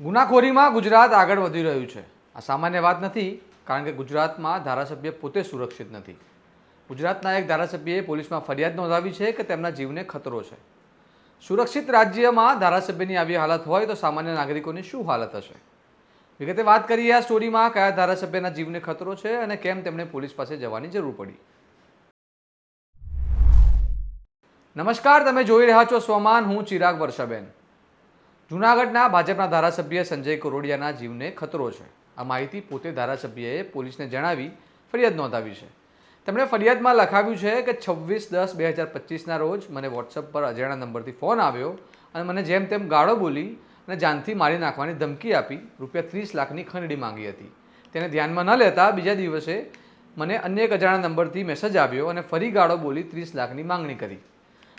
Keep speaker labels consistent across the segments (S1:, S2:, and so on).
S1: ગુનાખોરીમાં ગુજરાત આગળ વધી રહ્યું છે. આ સામાન્ય વાત નથી, કારણ કે ગુજરાતમાં ધારાસભ્ય પોતે સુરક્ષિત નથી. ગુજરાતના એક ધારાસભ્યએ પોલીસમાં ફરિયાદ નોંધાવી છે કે તેમના જીવને ખતરો છે. સુરક્ષિત રાજ્યમાં ધારાસભ્યની આવી હાલત હોય તો સામાન્ય નાગરિકોની શું હાલત હશે? વિગતે વાત કરીએ, આ સ્ટોરીમાં કયા ધારાસભ્યના જીવને ખતરો છે અને કેમ તેમણે પોલીસ પાસે જવાની જરૂર પડી? નમસ્કાર, તમે જોઈ રહ્યા છો સ્વમાન, હું ચિરાગ વર્ષાબેન. જૂનાગઢના ભાજપના ધારાસભ્ય સંજય કરોડિયાના જીવને ખતરો છે. આ માહિતી પોતે ધારાસભ્યએ પોલીસને જણાવી ફરિયાદ નોંધાવી છે. તેમણે ફરિયાદમાં લખાવ્યું છે કે છવ્વીસ દસ બે હજાર પચીસના રોજ મને વોટ્સઅપ પર અજાણ્યા નંબરથી ફોન આવ્યો અને મને જેમ તેમ ગાળો બોલી અને જાનથી મારી નાખવાની ધમકી આપી રૂપિયા ત્રીસ લાખની ખંડણી માંગી હતી. તેને ધ્યાનમાં ન લેતા બીજા દિવસે મને અન્ય એક અજાણ્યા નંબરથી મેસેજ આવ્યો અને ફરી ગાળો બોલી ત્રીસ લાખની માંગણી કરી.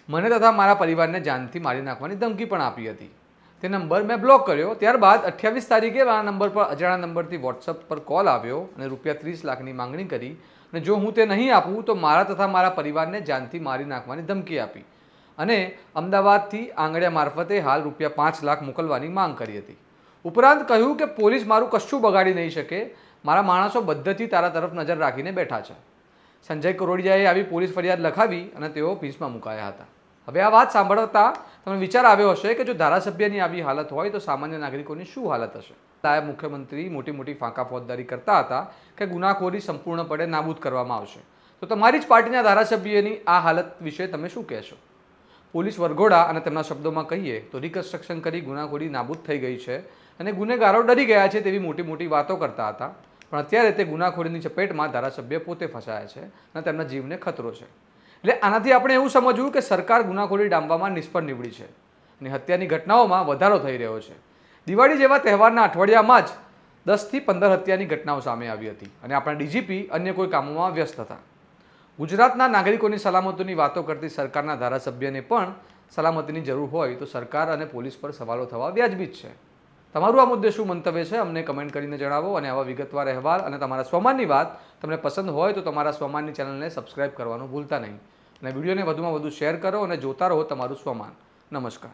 S1: મને તથા મારા પરિવારને જાનથી મારી નાખવાની ધમકી પણ આપી હતી. તે નંબર મેં બ્લોક કર્યો. ત્યારબાદ અઠ્યાવીસ તારીખે આ નંબર પર અજાણા નંબરથી વોટ્સઅપ પર કોલ આવ્યો અને રૂપિયા ત્રીસ લાખની માંગણી કરી. અને જો હું તે નહીં આપું, તો મારા તથા મારા પરિવારને જાનથી મારી નાખવાની ધમકી આપી. અને અમદાવાદથી આંગળિયા મારફતે હાલ રૂપિયા પાંચ લાખ મોકલવાની માંગ કરી હતી. ઉપરાંત કહ્યું કે પોલીસ મારું કશું બગાડી નહીં શકે. મારા માણસો બધથી તારા તરફ નજર રાખીને બેઠા છે. સંજય કરોડિયાએ આવી પોલીસ ફરિયાદ લખાવી અને તેઓ પીસમાં મુકાયા હતા. હવે આ વાત સાંભળતા તમને વિચાર આવ્યો હશે કે જો ધારાસભ્યની આવી હાલત હોય તો સામાન્ય નાગરિકોની શું હાલત હશે? નાયબ મુખ્યમંત્રી મોટી મોટી ફાંકા ફોજદારી કરતા હતા કે ગુનાખોરી સંપૂર્ણપણે નાબૂદ કરવામાં આવશે. તો તમારી જ પાર્ટીના ધારાસભ્યની આ હાલત વિશે તમે શું કહેશો? પોલીસ વરઘોડા અને તેમના શબ્દોમાં કહીએ તો રિકન્સ્ટ્રક્શન કરી ગુનાખોરી નાબૂદ થઈ ગઈ છે અને ગુનેગારો ડરી ગયા છે તેવી મોટી મોટી વાતો કરતા હતા. પણ અત્યારે તે ગુનાખોરીની ચપેટમાં ધારાસભ્ય પોતે ફસાયા છે અને તેમના જીવને ખતરો છે. એટલે આનાથી આપણે એવું સમજવું કે સરકાર ગુનાખોરી ડામવામાં નિષ્ફળ નીવડી છે અને હત્યાની ઘટનાઓમાં વધારો થઈ રહ્યો છે. દિવાળી જેવા તહેવારના અઠવાડિયામાં જ દસથી પંદર હત્યાની ઘટનાઓ સામે આવી હતી અને આપણા ડીજીપી અન્ય કોઈ કામોમાં વ્યસ્ત હતા. ગુજરાતના નાગરિકોની સલામતીની વાતો કરતી સરકારના ધારાસભ્યને પણ સલામતીની જરૂર હોય તો સરકાર અને પોલીસ પર સવાલો થવા વ્યાજબી જ છે. તમારું આ મુદ્દે શું મંતવ્ય છે અમને કમેન્ટ કરીને જણાવો અને આવા વિગતવાર અહેવાલ અને તમારા સ્વમાનની વાત તમને પસંદ હોય તો તમારા સ્વમાનની ચેનલને સબસ્ક્રાઇબ કરવાનું ભૂલતા નહીં. અને વિડીયોને વધુમાં વધુ શેર કરો અને જોતા રહો તમારું સ્વમાન. નમસ્કાર.